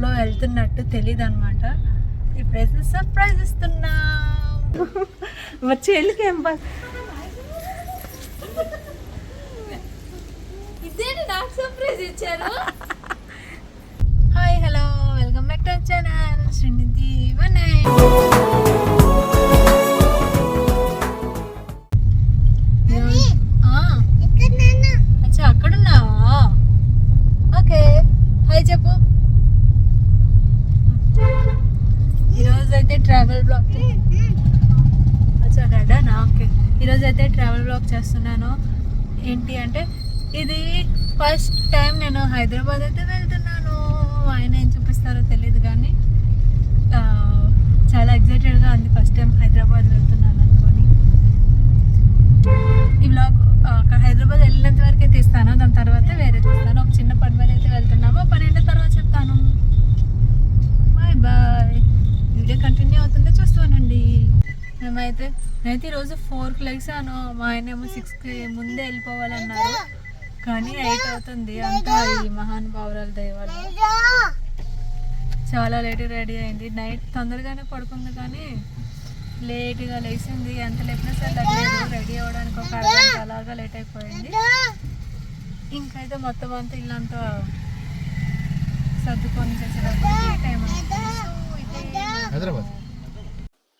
ఇంట్లో వెళ్తున్నట్టు తెలియదు అనమాట ఇప్పుడైతే సర్ప్రైజ్ ఇస్తున్నా. మా చెల్లికి ఏం బస్ ఇదేంటి నాకు సర్ప్రైజ్ ఇచ్చారు? Hi hello. Welcome back to channel. Srinidhi వనయ్ travel blog అచ్చా డాడానా ఓకే. ఈరోజు అయితే ట్రావెల్ బ్లాగ్ చేస్తున్నాను. ఏంటి అంటే ఇది ఫస్ట్ టైం నేను హైదరాబాద్ అయితే వెళ్తున్నాను. ఆయన ఏం చూపిస్తారో తెలియదు కానీ చాలా ఎగ్జైటెడ్గా ఉంది ఫస్ట్ టైం హైదరాబాద్ వెళ్తున్నాను అనుకొని ఈ బ్లాగ్ ఆ, అక్కడ హైదరాబాద్ వెళ్ళినంత వరకే తీస్తాను దాని తర్వాత వేరే తీస్తాను ఒక చిన్న పని మీద అయితే వెళ్తున్నాము పని అయిన తర్వాత చెప్తాను బాయ్ బాయ్ వీడియో కంటిన్యూ అవుతుందో చూస్తానండి నేనైతే ఈరోజు ఫోర్కి లెగ్సాను మా ఆయన ఏమో సిక్స్కి ముందే వెళ్ళిపోవాలన్నారు. కానీ ఎయిట్ అవుతుంది. అంతా ఈ మహానుభావురాలు దయవల్ల చాలా లేట్ రెడీ అయింది. నైట్ తొందరగానే పడుకుంది కానీ లేట్గా లేచింది. ఎంత లేపినా సరే రెడీ అవ్వడానికి ఒక అరగంట అలాగా లేట్ అయిపోయింది. ఇంకైతే మొత్తం అంతా ఇల్లంతా సర్దుకొని చేసేటప్పుడు టైం హైదరాబాద్?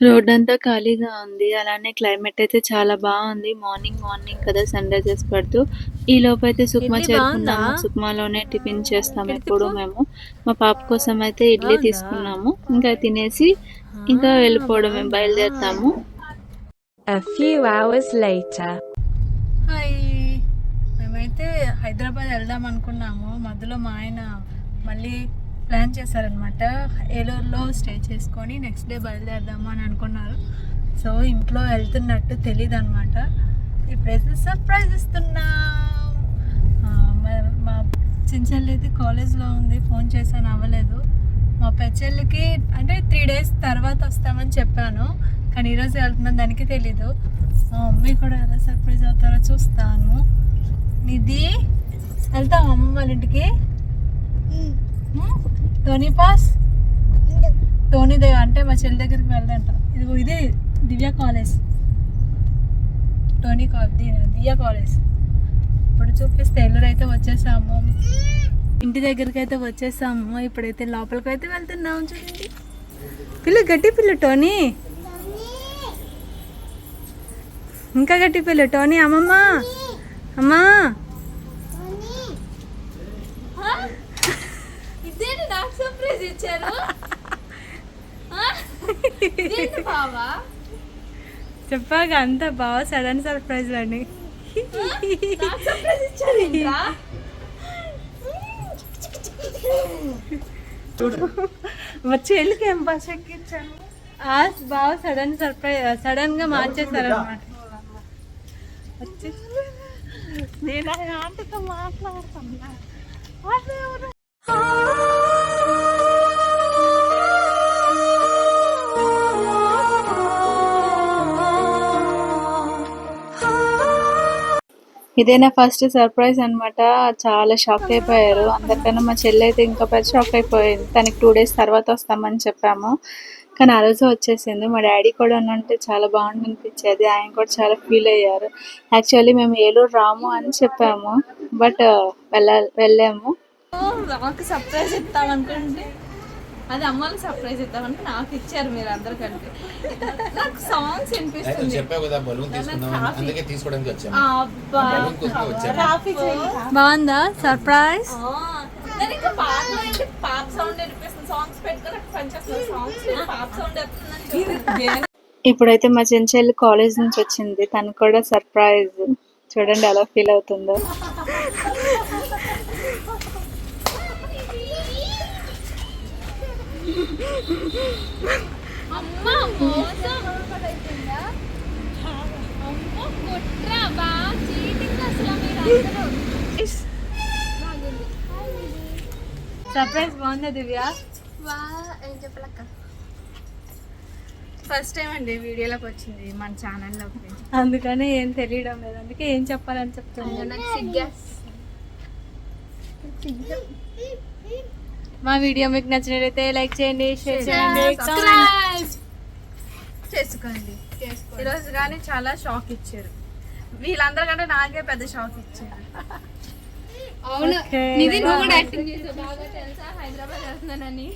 రోడ్ అంతా ఖాళీగా ఉంది. అలానే క్లైమేట్ అయితే చాలా బాగుంది. మార్నింగ్ మార్నింగ్ కదా సన్ రైజెస్ పడుతూ. ఈ లోపు అయితే సుక్మా చేరుకున్నాము? సుక్మాలోనే టిఫిన్ చేస్తాము ఎప్పుడు. మేము. మా పాప కోసం అయితే ఇడ్లీ? తీసుకున్నాము. ఇంకా తినేసి ఇంకా బయలుదేరుతాము. Hours later. హాయ్ మేమైతే హైదరాబాద్ వెళ్దాం అనుకున్నాము. మధ్యలో మా ఆయన మళ్ళీ ప్లాన్ చేశారనమాట ఏలూరులో స్టే చేసుకొని నెక్స్ట్ డే బయలుదేరదాము అని అనుకున్నారు. సో ఇంట్లో వెళ్తున్నట్టు తెలియదు అనమాట ఇప్పుడైతే సర్ప్రైజ్ ఇస్తున్నా. మా- మా చిన్నచెల్లి అయితే కాలేజ్లో ఉంది ఫోన్ చేశాను అవ్వలేదు. మా పెచ్చెళ్ళకి అంటే త్రీ డేస్ తర్వాత వస్తామని చెప్పాను. కానీ ఈరోజు వెళ్తున్నాను దానికి తెలీదు. మా మమ్మీ కూడా ఎలా సర్ప్రైజ్ అవుతారో చూస్తాను. నిధి వెళ్తాం అమ్మమ్మ వాళ్ళ ఇంటికి? టోనీ పాస్ టోనీ దగ్గర అంటే మా చెల్లి దగ్గరికి వెళ్దంట ఇదిగో ఇది Divya college Tony Divya college ఇప్పుడు చూపిస్తే ఎల్లూరు అయితే వచ్చేసాము. ఇంటి దగ్గరికి అయితే వచ్చేసాము. ఇప్పుడైతే లోపలికి అయితే వెళ్తున్నాము చూడండి. పిల్ల గట్టి పిల్ల టోనీ. ఇంకా గట్టి పిల్ల టోనీ అమ్మమ్మ. అమ్మా ఇదేంటి సర్ప్రైజ్ ఇచ్చారు బావా? చెప్పాక అంత బాగా సడన్ సర్ప్రైజ్ అండి మా చెల్లికి ఏం బస్ ఎక్కించాను? ఆ బాగా సడన్ సర్ప్రైజ్ సడన్గా మార్చేశారు అనమాట వచ్చి. నేను ఆంటీతో మాట్లాడుతున్నా ఇదే నా ఫస్ట్ సర్ప్రైజ్ అన్నమాట. చాలా షాక్ అయిపోయారు. అందరికన్నా మా చెల్లి అయితే ఇంకా పెద్ద షాక్ అయిపోయింది. తనకి టూ డేస్ తర్వాత వస్తామని చెప్పాము. కానీ ఆ రోజు వచ్చేసింది. మా డాడీ కూడా ఉన్నంటే చాలా బాగుంది అనిపించేది ఆయన కూడా చాలా ఫీల్ అయ్యారు. యాక్చువల్లీ మేము ఏలూరు రాము అని చెప్పాము. బట్ వెళ్ళ వెళ్ళాము. సర్ప్రైజ్ ఇద్దాం అనుకుంటే అది అమ్మకి సర్ప్రైజ్ ఇద్దామంటే నాకు ఇచ్చారు మీరు అందరికంటే. నాకు సాంగ్స్ వినిపిస్తుంది. చెప్పావు కదా బలూన్ తీసుకుందాం అందుకే తీసుకోవడానికి వచ్చాము అబ్బా. బలూన్ కోసమే వచ్చాము బాగుందా? సర్ప్రైజ్ ఆ, నేను ఇంకా పాటలో ఏంటి పాప సౌండ్ వినిపిస్తుంది. సాంగ్స్ పెట్టుకొని అక్కడ పనిచేస్తుంది సాంగ్స్ పాప సౌండ్ వస్తుందని ఇప్పుడైతే మా చెంచెల్లి కాలేజ్ నుంచి వచ్చింది. తను కూడా సర్ప్రైజ్ చూడండి ఎలా ఫీల్ అవుతుందో. అమ్మ మోసం. అమ్మ కుట్ర బా. చీటింగ్ అసలు మీరు సర్ప్రైజ్ బాగుందా దివ్య? వా ఏం చెప్పలక్క? ఫస్ట్ టైం అండి వీడియోలోకి వచ్చింది మన ఛానల్లోకి. అందుకని ఏం తెలియడం లేదు. అందుకే ఏం చెప్పాలని చెప్తుంది నాకు సిగ్గేస్ మా వీడియో మీకు నచ్చినట్లయితే లైక్ చేయండి షేర్ చేయండి. చేసుకోండి. ఈరోజు కానీ చాలా షాక్ ఇచ్చారు. వీళ్ళందరికంటే నాకే పెద్ద షాక్ ఇచ్చారు. అవును. నిధి నువ్వు కూడా యాక్టింగ్ చేసావు. బాగా తెలుసా? హైదరాబాద్ వెళ్తున్నానని.